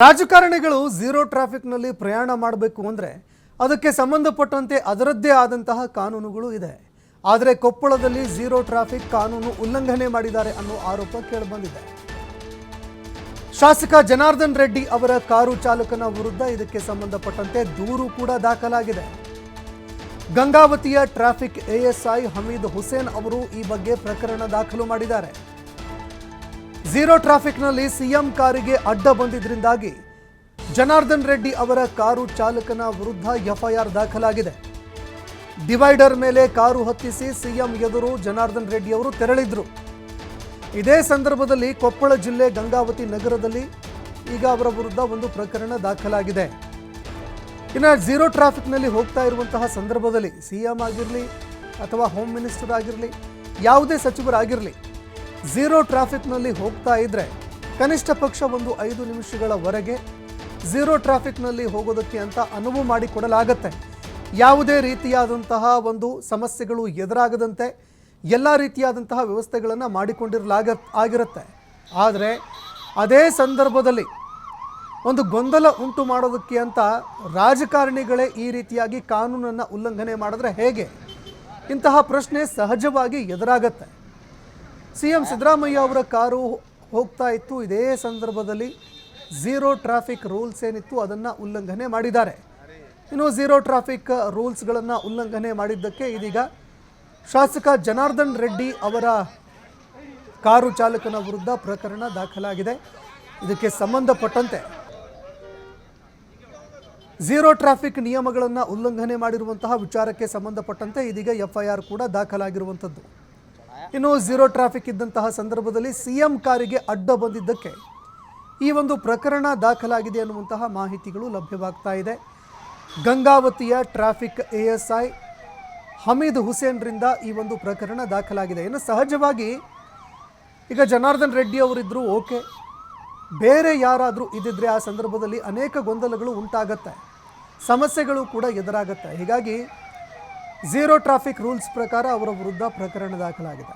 ರಾಜಕಾರಣಿಗಳು ಝೀರೋ ಟ್ರಾಫಿಕ್ನಲ್ಲಿ ಪ್ರಯಾಣ ಮಾಡಬೇಕು ಅಂದರೆ ಅದಕ್ಕೆ ಸಂಬಂಧಪಟ್ಟಂತೆ ಅದರದ್ದೇ ಆದಂತಹ ಕಾನೂನುಗಳು ಇದೆ. ಆದರೆ ಕೊಪ್ಪಳದಲ್ಲಿ ಝೀರೋ ಟ್ರಾಫಿಕ್ ಕಾನೂನು ಉಲ್ಲಂಘನೆ ಮಾಡಿದ್ದಾರೆ ಅನ್ನೋ ಆರೋಪ ಕೇಳಿಬಂದಿದೆ. ಶಾಸಕ ಜನಾರ್ದನ್ ರೆಡ್ಡಿ ಅವರ ಕಾರು ಚಾಲಕನ ವಿರುದ್ಧ ಇದಕ್ಕೆ ಸಂಬಂಧಪಟ್ಟಂತೆ ದೂರು ಕೂಡ ದಾಖಲಾಗಿದೆ. ಗಂಗಾವತಿಯ ಟ್ರಾಫಿಕ್ ಎಎಸ್ಐ ಹಮೀದ್ ಹುಸೇನ್ ಅವರು ಈ ಬಗ್ಗೆ ಪ್ರಕರಣ ದಾಖಲು ಮಾಡಿದ್ದಾರೆ. ಝೀರೋ ಟ್ರಾಫಿಕ್ನಲ್ಲಿ ಸಿಎಂ ಕಾರಿಗೆ ಅಡ್ಡ ಬಂದಿದ್ದರಿಂದಾಗಿ ಜನಾರ್ದನ್ ರೆಡ್ಡಿ ಅವರ ಕಾರು ಚಾಲಕನ ವಿರುದ್ಧ ಎಫ್ಐಆರ್ ದಾಖಲಾಗಿದೆ. ಡಿವೈಡರ್ ಮೇಲೆ ಕಾರು ಹತ್ತಿಸಿ ಸಿಎಂ ಎದುರು ಜನಾರ್ದನ್ ರೆಡ್ಡಿ ಅವರು ತೆರಳಿದ್ರು. ಇದೇ ಸಂದರ್ಭದಲ್ಲಿ ಕೊಪ್ಪಳ ಜಿಲ್ಲೆ ಗಂಗಾವತಿ ನಗರದಲ್ಲಿ ಈಗ ಅವರ ವಿರುದ್ಧ ಒಂದು ಪ್ರಕರಣ ದಾಖಲಾಗಿದೆ. ಇನ್ನು ಝೀರೋ ಟ್ರಾಫಿಕ್ನಲ್ಲಿ ಹೋಗ್ತಾ ಇರುವಂತಹ ಸಂದರ್ಭದಲ್ಲಿ ಸಿ ಎಂ ಆಗಿರಲಿ ಅಥವಾ ಹೋಮ್ ಮಿನಿಸ್ಟರ್ ಆಗಿರಲಿ, ಯಾವುದೇ ಸಚಿವರಾಗಿರಲಿ ಝೀರೋ ಟ್ರಾಫಿಕ್ನಲ್ಲಿ ಹೋಗ್ತಾ ಇದ್ರೆ ಕನಿಷ್ಠ ಪಕ್ಷ ಒಂದು ಐದು ನಿಮಿಷಗಳವರೆಗೆ ಝೀರೋ ಟ್ರಾಫಿಕ್ನಲ್ಲಿ ಹೋಗೋದಕ್ಕೆ ಅಂತ ಅನುವು ಮಾಡಿಕೊಡಲಾಗತ್ತೆ. ಯಾವುದೇ ರೀತಿಯಾದಂತಹ ಒಂದು ಸಮಸ್ಯೆಗಳು ಎದುರಾಗದಂತೆ ಎಲ್ಲ ರೀತಿಯಾದಂತಹ ವ್ಯವಸ್ಥೆಗಳನ್ನು ಮಾಡಿಕೊಂಡಿರಲಾಗ, ಆಗಿರುತ್ತೆ. ಆದರೆ ಅದೇ ಸಂದರ್ಭದಲ್ಲಿ ಒಂದು ಗೊಂದಲ ಉಂಟು ಮಾಡೋದಕ್ಕೆ ಅಂತ ರಾಜಕಾರಣಿಗಳೇ ಈ ರೀತಿಯಾಗಿ ಕಾನೂನನ್ನು ಉಲ್ಲಂಘನೆ ಮಾಡಿದ್ರೆ ಹೇಗೆ? ಇಂತಹ ಪ್ರಶ್ನೆ ಸಹಜವಾಗಿ ಎದುರಾಗತ್ತೆ. ಸಿ ಎಂ ಸಿದ್ದರಾಮಯ್ಯ ಅವರ ಕಾರು ಹೋಗ್ತಾ ಇತ್ತು. ಇದೇ ಸಂದರ್ಭದಲ್ಲಿ ಝೀರೋ ಟ್ರಾಫಿಕ್ ರೂಲ್ಸ್ ಏನಿತ್ತು ಅದನ್ನು ಉಲ್ಲಂಘನೆ ಮಾಡಿದ್ದಾರೆ. ಇನ್ನು ಝೀರೋ ಟ್ರಾಫಿಕ್ ರೂಲ್ಸ್ಗಳನ್ನು ಉಲ್ಲಂಘನೆ ಮಾಡಿದ್ದಕ್ಕೆ ಇದೀಗ ಶಾಸಕ ಜನಾರ್ದನ್ ರೆಡ್ಡಿ ಅವರ ಕಾರು ಚಾಲಕನ ವಿರುದ್ಧ ಪ್ರಕರಣ ದಾಖಲಾಗಿದೆ. ಇದಕ್ಕೆ ಸಂಬಂಧಪಟ್ಟಂತೆ ಝೀರೋ ಟ್ರಾಫಿಕ್ ನಿಯಮಗಳನ್ನು ಉಲ್ಲಂಘನೆ ಮಾಡಿರುವಂತಹ ವಿಚಾರಕ್ಕೆ ಸಂಬಂಧಪಟ್ಟಂತೆ ಇದೀಗ ಎಫ್ಐಆರ್ ಕೂಡ ದಾಖಲಾಗಿರುವಂಥದ್ದು. ಇನ್ನು ಝೀರೋ ಟ್ರಾಫಿಕ್ ಇದ್ದಂತಹ ಸಂದರ್ಭದಲ್ಲಿ ಸಿಎಂ ಕಾರಿಗೆ ಅಡ್ಡ ಬಂದಿದ್ದಕ್ಕೆ ಈ ಒಂದು ಪ್ರಕರಣ ದಾಖಲಾಗಿದೆ ಅನ್ನುವಂತಹ ಮಾಹಿತಿಗಳು ಲಭ್ಯವಾಗ್ತಾ ಇದೆ. ಗಂಗಾವತಿಯ traffic A S I Hameed ಹುಸೇನ್ರಿಂದ ಈ ಒಂದು ಪ್ರಕರಣ ದಾಖಲಾಗಿದೆ. ಇನ್ನು ಸಹಜವಾಗಿ ಈಗ ಜನಾರ್ದನ್ ರೆಡ್ಡಿ ಅವರಿದ್ದರೂ ಓಕೆ. ಬೇರೆ ಯಾರಾದರೂ ಇದ್ದಿದ್ರೆ ಆ ಸಂದರ್ಭದಲ್ಲಿ ಅನೇಕ ಗೊಂದಲಗಳು ಉಂಟಾಗತ್ತೆ. ಸಮಸ್ಯೆಗಳು ಕೂಡ ಎದುರಾಗತ್ತೆ. ಹೀಗಾಗಿ ಝೀರೋ ಟ್ರಾಫಿಕ್ ರೂಲ್ಸ್ ಪ್ರಕಾರ ಅವರ ವಿರುದ್ಧ ಪ್ರಕರಣ ದಾಖಲಾಗಿದೆ.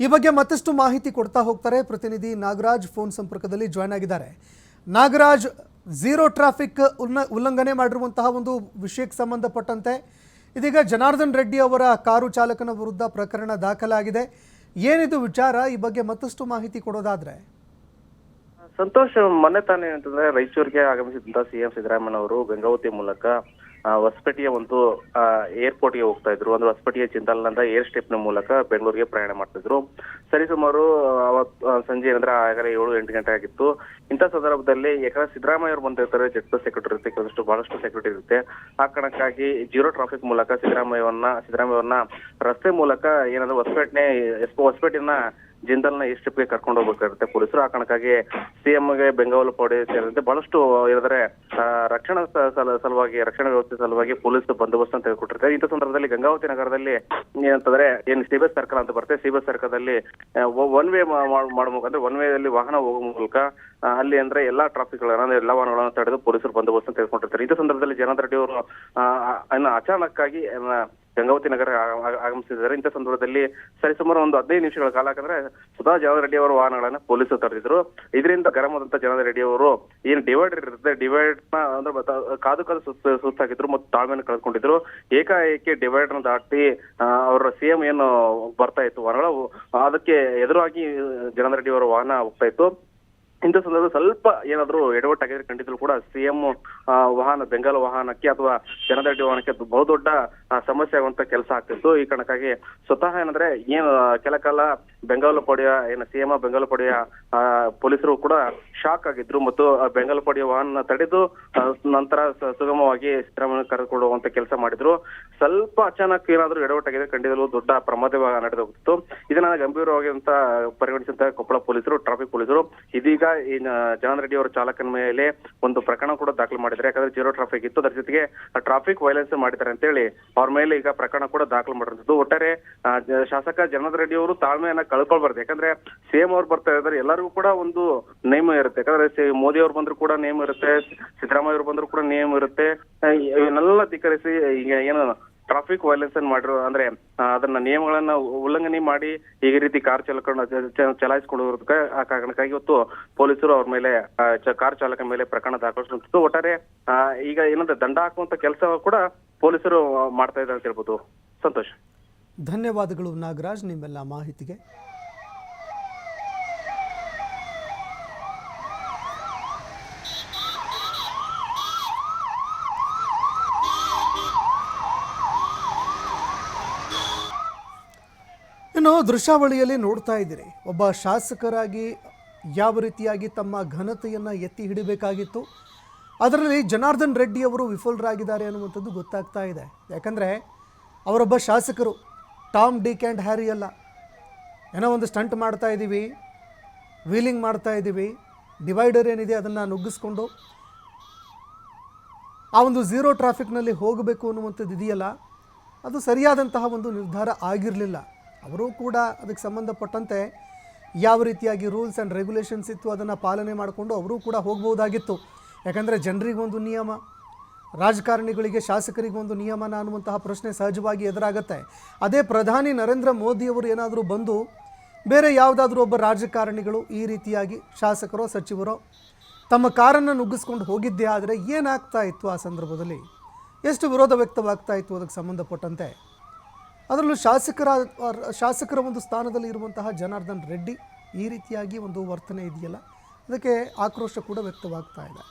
ಈ ಬಗ್ಗೆ ಮತ್ತಷ್ಟು ಮಾಹಿತಿ ಕೊಡ್ತಾ ಹೋಗ್ತಾರೆ ಪ್ರತಿನಿಧಿ ನಾಗರಾಜ್, ಫೋನ್ ಸಂಪರ್ಕದಲ್ಲಿ ಜಾಯ್ನ್ ಆಗಿದ್ದಾರೆ. ನಾಗರಾಜ್ ಝೀರೋ ಟ್ರಾಫಿಕ್ ಉಲ್ಲ ಉಲ್ಲಂಘನೆ ಮಾಡಿರುವಂತಹ ಒಂದು ವಿಷಯಕ್ಕೆ ಸಂಬಂಧಪಟ್ಟಂತೆ ಇದೀಗ ಜನಾರ್ದನ್ ರೆಡ್ಡಿ ಅವರ ಕಾರು ಚಾಲಕನ ವಿರುದ್ಧ ಪ್ರಕರಣ ದಾಖಲಾಗಿದೆ. ಏನಿದು ವಿಚಾರ? ಈ ಬಗ್ಗೆ ಮತ್ತಷ್ಟು ಮಾಹಿತಿ ಕೊಡೋದಾದ್ರೆ ಸಂತೋಷ್, ಮೊನ್ನೆ ತಾನೇ ಏನಂತಂದ್ರೆ ರಾಯಚೂರಿಗೆ ಆಗಮಿಸಿದಂತ ಸಿಎಂ ಸಿದ್ದರಾಮಯ್ಯ ಅವರು ಗಂಗಾವತಿ ಮೂಲಕ ಹೊಸಪೇಟೆಯ ಒಂದು ಏರ್ಪೋರ್ಟ್ಗೆ ಹೋಗ್ತಾ ಇದ್ರು. ಅಂದ್ರೆ ಹೊಸಪೇಟೆಯ ಚಿಂತಾಲನದ ಏರ್ ಸ್ಟೇಪ್ನ ಮೂಲಕ ಬೆಂಗಳೂರಿಗೆ ಪ್ರಯಾಣ ಮಾಡ್ತಿದ್ರು ಸರಿಸುಮಾರು ಅವತ್ ಸಂಜೆ ಏನಂದ್ರೆ ಆಗಲೇ ಏಳು, ಎಂಟು ಗಂಟೆ ಆಗಿತ್ತು. ಇಂಥ ಸಂದರ್ಭದಲ್ಲಿ ಯಾಕಂದ್ರೆ ಸಿದ್ದರಾಮಯ್ಯ ಅವರು ಬಂದಿರ್ತಾರೆ. ಜಟ್ ಸೆಕ್ಯೂರಿಟಿ ಇರುತ್ತೆ. ಕೆಲವಷ್ಟು ಬಹಳಷ್ಟು ಸೆಕ್ಯೂರಿಟಿ ಇರುತ್ತೆ. ಆ ಕಾರಣಕ್ಕಾಗಿ ಜೀರೋ ಟ್ರಾಫಿಕ್ ಮೂಲಕ ಸಿದ್ದರಾಮಯ್ಯವನ್ನ ಸಿದ್ದರಾಮಯ್ಯವನ್ನ ರಸ್ತೆ ಮೂಲಕ ಏನಂದ್ರೆ ಹೊಸಪೇಟೆ ಎಸ್ಪೋ ಜಿಂದಾಲ್ನ ಎಸ್ಟಿಪ್ಗೆ ಕರ್ಕೊಂಡು ಹೋಗ್ಬೇಕಾಗುತ್ತೆ. ಪೊಲೀಸರು ಆ ಕಾರಣಕ್ಕಾಗಿ ಸಿಎಂಗೆ ಬೆಂಗಾವಲು ಪೌಡಿ ಸೇರಿದಂತೆ ಬಹಳಷ್ಟು ಏನಂದ್ರೆ ರಕ್ಷಣಾ ಸಲುವಾಗಿ, ರಕ್ಷಣಾ ವ್ಯವಸ್ಥೆ ಸಲುವಾಗಿ ಪೊಲೀಸ್ ಬಂದೋಬಸ್ತ್ ಅಂತ ಹೇಳ್ಕೊಟ್ಟಿರ್ತಾರೆ. ಇಂಥ ಸಂದರ್ಭದಲ್ಲಿ ಗಂಗಾವತಿ ನಗರದಲ್ಲಿ ಏನಂತಂದ್ರೆ, ಏನು ಸಿಬಸ್ ಸರ್ಕಲ್ ಅಂತ ಬರುತ್ತೆ. ಸಿಬಸ್ ಸರ್ಕಲ್ದಲ್ಲಿ ಒನ್ ವೇ ಮಾಡಬೇಕು ಅಂದ್ರೆ ಒನ್ ವೇದಲ್ಲಿ ವಾಹನ ಹೋಗೋ ಮೂಲಕ ಅಲ್ಲಿ ಅಂದ್ರೆ ಎಲ್ಲಾ ಟ್ರಾಫಿಕ್ ಅಂದ್ರೆ ಎಲ್ಲಾ ವಾಹನಗಳನ್ನು ತಡೆದು ಪೊಲೀಸರು ಬಂದೋಬಸ್ತ್ ಅಂತ ಹೇಳ್ಕೊಂಡಿರ್ತಾರೆ ಇಂಥ ಸಂದರ್ಭದಲ್ಲಿ ಜನಾರ್ದನ್ ರೆಡ್ಡಿ ಅವರು ಅಚಾನಕ್ಕಾಗಿ ಗಂಗಾವತಿ ನಗರ ಆಗಮಿಸಿದ್ದಾರೆ. ಇಂಥ ಸಂದರ್ಭದಲ್ಲಿ ಸರಿಸುಮಾರು ಒಂದು ಹದಿನೈದು ನಿಮಿಷಗಳ ಕಾಲ ಯಾಕಂದ್ರೆ ಸುಧಾ ಜಾವ ರೆಡ್ಡಿ ಅವರ ವಾಹನಗಳನ್ನ ಪೊಲೀಸರು ತಡೆದಿದ್ರು. ಇದರಿಂದ ಗರಂ ಆದಂತ ಜನಾರ್ದನ್ ರೆಡ್ಡಿ ಅವರು ಏನ್ ಡಿವೈಡರ್ ಇರುತ್ತೆ ಡಿವೈಡ್ನ ಅಂದ್ರೆ ಕಾದು ಕಾದು ಸುತ್ತ ಸುಸ್ತಾಗಿದ್ರು ಮತ್ತು ತಾಳ್ಮೆಯನ್ನು ಕಳ್ಕೊಂಡಿದ್ರು ಏಕಾಏಕಿ ಡಿವೈಡರ್ನ ದಾಟಿ ಅವರ ಸಿಎಂ ಏನು ಬರ್ತಾ ಇತ್ತು ವಾಹನಗಳು ಅದಕ್ಕೆ ಎದುರಾಗಿ ಜನದ ರೆಡ್ಡಿ ಅವರ ವಾಹನ ಹೋಗ್ತಾ ಇತ್ತು. ಇಂಥ ಸಂದರ್ಭ ಸ್ವಲ್ಪ ಏನಾದ್ರು ಎಡವಟ್ಟಾಗಿದ್ರೆ ಕಂಡಿದ್ರು ಕೂಡ ಸಿಎಂ ವಾಹನ, ಬೆಂಗಾಲ್ ವಾಹನಕ್ಕೆ ಅಥವಾ ಜನದಡ್ಡಿ ವಾಹನಕ್ಕೆ ಬಹುದೊಡ್ಡ ಸಮಸ್ಯೆ ಆಗುವಂತ ಕೆಲಸ ಆಗ್ತಿತ್ತು. ಈ ಕಾರಣಕ್ಕಾಗಿ ಸ್ವತಃ ಏನಂದ್ರೆ ಏನು ಕೆಲ ಕಾಲ ಬೆಂಗಾಲ ಪಡೆಯ, ಏನು ಸಿಎಂ ಬೆಂಗಾಲ ಪಡೆಯ ಪೊಲೀಸರು ಕೂಡ ಶಾಕ್ ಆಗಿದ್ರು ಮತ್ತು ಬೆಂಗಾಲ ಪಡೆಯ ವಾಹನ ತಡೆದು ನಂತರ ಸುಗಮವಾಗಿ ಸಿದ್ದರಾಮಯ್ಯ ಕರೆದುಕೊಳ್ಳುವಂತ ಕೆಲಸ ಮಾಡಿದ್ರು. ಸ್ವಲ್ಪ ಅಚಾನಕ್ ಏನಾದ್ರು ಎಡವಟ್ಟಾಗಿದೆ ಖಂಡಿತಲು ದೊಡ್ಡ ಪ್ರಮಾದ ನಡೆದು ಹೋಗ್ತಿತ್ತು ಇದನ್ನ ಗಂಭೀರವಾಗಿ ಅಂತ ಪರಿಗಣಿಸಿದಂತ ಕೊಪ್ಪಳ ಪೊಲೀಸರು, ಟ್ರಾಫಿಕ್ ಪೊಲೀಸರು. ಇದೀಗ ಈ ಜನಾರ್ದನ್ ರೆಡ್ಡಿ ಅವರ ಚಾಲಕನ ಮೇಲೆ ಒಂದು ಪ್ರಕರಣ ಕೂಡ ದಾಖಲು ಮಾಡಿದ್ದಾರೆ. ಯಾಕಂದ್ರೆ ಜೀರೋ ಟ್ರಾಫಿಕ್ ಇತ್ತು. ಅದರ ಜೊತೆಗೆ ಟ್ರಾಫಿಕ್ ವೈಲೆನ್ಸ್ ಮಾಡಿದ್ದಾರೆ ಅಂತ ಹೇಳಿ ಅವ್ರ ಮೇಲೆ ಈಗ ಪ್ರಕರಣ ಕೂಡ ದಾಖಲು ಮಾಡಿರುವಂತದ್ದು ಒಟ್ಟಾರೆ ಶಾಸಕ ಜಗನ್ನಾಥ ರೆಡ್ಡಿ ಅವರು ತಾಳ್ಮೆಯನ್ನ ಕಳ್ಕೊಳ್ಬಾರ್ದು. ಯಾಕಂದ್ರೆ ಸಿಎಂ ಅವ್ರು ಬರ್ತಾ ಇದ್ದಾರೆ, ಎಲ್ಲರಿಗೂ ಕೂಡ ಒಂದು ನೇಮ ಇರುತ್ತೆ. ಯಾಕಂದ್ರೆ ಮೋದಿ ಅವ್ರು ಬಂದ್ರು ಕೂಡ ನೇಮ ಇರುತ್ತೆ, ಸಿದ್ದರಾಮಯ್ಯ ಅವ್ರು ಬಂದ್ರು ಕೂಡ ನೇಮ ಇರುತ್ತೆ. ಇವನ್ನೆಲ್ಲ ಧಿಕ್ಕರಿಸಿ, ಈಗ ಏನು ಟ್ರಾಫಿಕ್ ವೈಲೆನ್ಸ್ ಮಾಡಿರೋ, ಅಂದ್ರೆ ಅದನ್ನ ನಿಯಮಗಳನ್ನ ಉಲ್ಲಂಘನೆ ಮಾಡಿ ಈ ರೀತಿ ಕಾರ್ ಚಾಲಕರನ್ನ ಚಲಾಯಿಸಿಕೊಂಡು ಆ ಕಾರಣಕ್ಕಾಗಿ ಇವತ್ತು ಪೊಲೀಸರು ಅವ್ರ ಮೇಲೆ ಕಾರ್ ಚಾಲಕ ಮೇಲೆ ಪ್ರಕರಣ ದಾಖಲಿಸಿದ್ದು ಒಟ್ಟಾರೆ ಈಗ ಏನಂದ್ರೆ ದಂಡ ಹಾಕುವಂತ ಕೆಲಸ ಕೂಡ ಪೊಲೀಸರು ಮಾಡ್ತಾ ಇದ್ದಾರೆ ಅಂತ ಹೇಳ್ಬೋದು. ಸಂತೋಷ್. ಧನ್ಯವಾದಗಳು ನಾಗರಾಜ್, ನಿಮ್ಮೆಲ್ಲ ಮಾಹಿತಿಗೆ. ದೃಶ್ಯಾವಳಿಯಲ್ಲಿ ನೋಡ್ತಾ ಇದ್ದೀರಿ. ಒಬ್ಬ ಶಾಸಕರಾಗಿ ಯಾವ ರೀತಿಯಾಗಿ ತಮ್ಮ ಘನತೆಯನ್ನು ಎತ್ತಿ ಹಿಡಿಬೇಕಾಗಿತ್ತು. ಅದರಲ್ಲಿ ಜನಾರ್ದನ್ ರೆಡ್ಡಿ ಅವರು ವಿಫಲರಾಗಿದ್ದಾರೆ ಅನ್ನುವಂಥದ್ದು ಗೊತ್ತಾಗ್ತಾ ಇದೆ. ಯಾಕಂದರೆ ಅವರೊಬ್ಬ ಶಾಸಕರು, ಟಾಮ್ ಡಿ ಕ್ಯಾಂಡ್ ಹ್ಯಾರಿ ಅಲ್ಲ. ಏನೋ ಒಂದು ಸ್ಟಂಟ್ ಮಾಡ್ತಾ ಇದ್ದೀವಿ, ವೀಲಿಂಗ್ ಮಾಡ್ತಾ ಇದ್ದೀವಿ, ಡಿವೈಡರ್ ಏನಿದೆ ಅದನ್ನು ನುಗ್ಗಿಸ್ಕೊಂಡು. ಆ ಒಂದು ಝೀರೋ ಟ್ರಾಫಿಕ್ನಲ್ಲಿ ಹೋಗಬೇಕು ಅನ್ನುವಂಥದ್ದು ಇದೆಯಲ್ಲ, ಅದು ಸರಿಯಾದಂತಹ ಒಂದು ನಿರ್ಧಾರ ಆಗಿರಲಿಲ್ಲ. ಅವರು ಕೂಡ ಅದಕ್ಕೆ ಸಂಬಂಧಪಟ್ಟಂತೆ ಯಾವ ರೀತಿಯಾಗಿ ರೂಲ್ಸ್ ಆ್ಯಂಡ್ ರೆಗ್ಯುಲೇಷನ್ಸ್ ಇತ್ತು ಅದನ್ನು ಪಾಲನೆ ಮಾಡಿಕೊಂಡು ಅವರೂ ಕೂಡ ಹೋಗ್ಬೋದಾಗಿತ್ತು. ಯಾಕಂದರೆ ಜನರಿಗೊಂದು ನಿಯಮ, ರಾಜಕಾರಣಿಗಳಿಗೆ ಶಾಸಕರಿಗೊಂದು ನಿಯಮನ ಅನ್ನುವಂತಹ ಪ್ರಶ್ನೆ ಸಹಜವಾಗಿ ಎದುರಾಗುತ್ತೆ. ಅದೇ ಪ್ರಧಾನಿ ನರೇಂದ್ರ ಮೋದಿಯವರು ಏನಾದರೂ ಬಂದು ಬೇರೆ ಯಾವುದಾದ್ರೂ ಒಬ್ಬ ರಾಜಕಾರಣಿಗಳು ಈ ರೀತಿಯಾಗಿ ಶಾಸಕರೋ, ಸಚಿವರೋ ತಮ್ಮ ಕಾರನ್ನು ನುಗ್ಗಿಸ್ಕೊಂಡು ಹೋಗಿದ್ದೇ ಆದರೆ ಏನಾಗ್ತಾ ಇತ್ತು ಆ ಸಂದರ್ಭದಲ್ಲಿ? ಎಷ್ಟು ವಿರೋಧ ವ್ಯಕ್ತವಾಗ್ತಾ ಇತ್ತು ಅದಕ್ಕೆ ಸಂಬಂಧಪಟ್ಟಂತೆ? ಅದರಲ್ಲೂ ಶಾಸಕರ ಶಾಸಕರ ಒಂದು ಸ್ಥಾನದಲ್ಲಿ ಇರುವಂತಹ ಜನಾರ್ದನ್ ರೆಡ್ಡಿ ಈ ರೀತಿಯಾಗಿ ಒಂದು ವರ್ತನೆ ಇದೆಯಲ್ಲ. ಅದಕ್ಕೆ ಆಕ್ರೋಶ ಕೂಡ ವ್ಯಕ್ತವಾಗ್ತಾ ಇದೆ.